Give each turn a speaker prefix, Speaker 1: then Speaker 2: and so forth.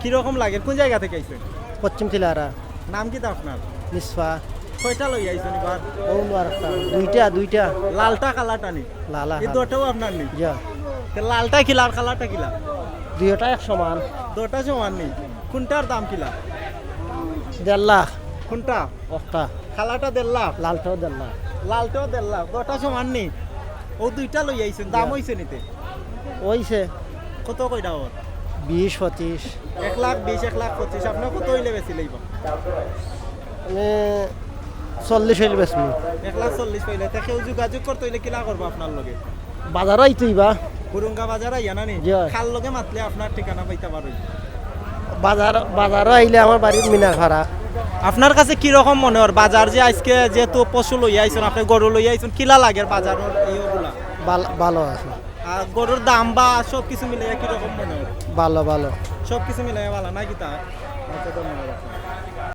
Speaker 1: কীরকম লাগে? কোন জায়গা থেকে আইছেন?
Speaker 2: পশ্চিম তিলারা
Speaker 1: নাম কি তা আপনার?
Speaker 2: নিসফা
Speaker 1: কয়টা লই আইছেন এবার?
Speaker 2: ও একটা দুইটা দুইটা।
Speaker 1: লালটা কালারটা নি?
Speaker 2: লালা
Speaker 1: এই দুটাও আপনার নি?
Speaker 2: যা।
Speaker 1: তে লালটা কিলা আর কালারটা কিলা
Speaker 2: দুইটা এক সমান
Speaker 1: দুটা সমান নি। কোনটার দাম কিলা
Speaker 2: দেড় লাখ।
Speaker 1: কোনটা?
Speaker 2: একটা
Speaker 1: খালাটা দেড় লাখ।
Speaker 2: লালটাও দেড় লাখ।
Speaker 1: লালটাও দেড় লাখ। দুটা সমান নি। ও দুইটা লই আইছেন। দাম হইছে নিতে?
Speaker 2: ওইছে
Speaker 1: কত কইটা ওর?
Speaker 2: বিশ পঁচিশ।
Speaker 1: এক লাখ বিশ এক লাখ পঁচিশ। আপনার কত হইলে বেশি লইব?
Speaker 2: মানে চল্লিশ হইলে বেশমি
Speaker 1: এক লাখ চল্লিশ পাইলে তা কেউ যোগাযোগ করতে হইলে কিলা করব আপনার লগে?
Speaker 2: বাজারও আইতুই বা
Speaker 1: গুরুঙ্গা বাজার আইয়া না নি? খাল লগে মাতলে আপনার ঠিকানা পাইতে পারো?
Speaker 2: বাজার বাজারও আইলে আমার বাড়ির মিনার ভাড়া
Speaker 1: আপনার কাছে কি রকম মনে হয়? বাজার যে আজকে যেহেতু পশু লইয়া আইছেন আপনি গরু লইয়া আইছেন কিলা লাগে এইগুলা
Speaker 2: ভালো- আছে।
Speaker 1: গরুর দাম বা সব কিছু মিলে কি রকম মনে হয়?
Speaker 2: ভালো ভালো।
Speaker 1: সব কিছু মিলাই ভালো নাকি তা আচ্ছা।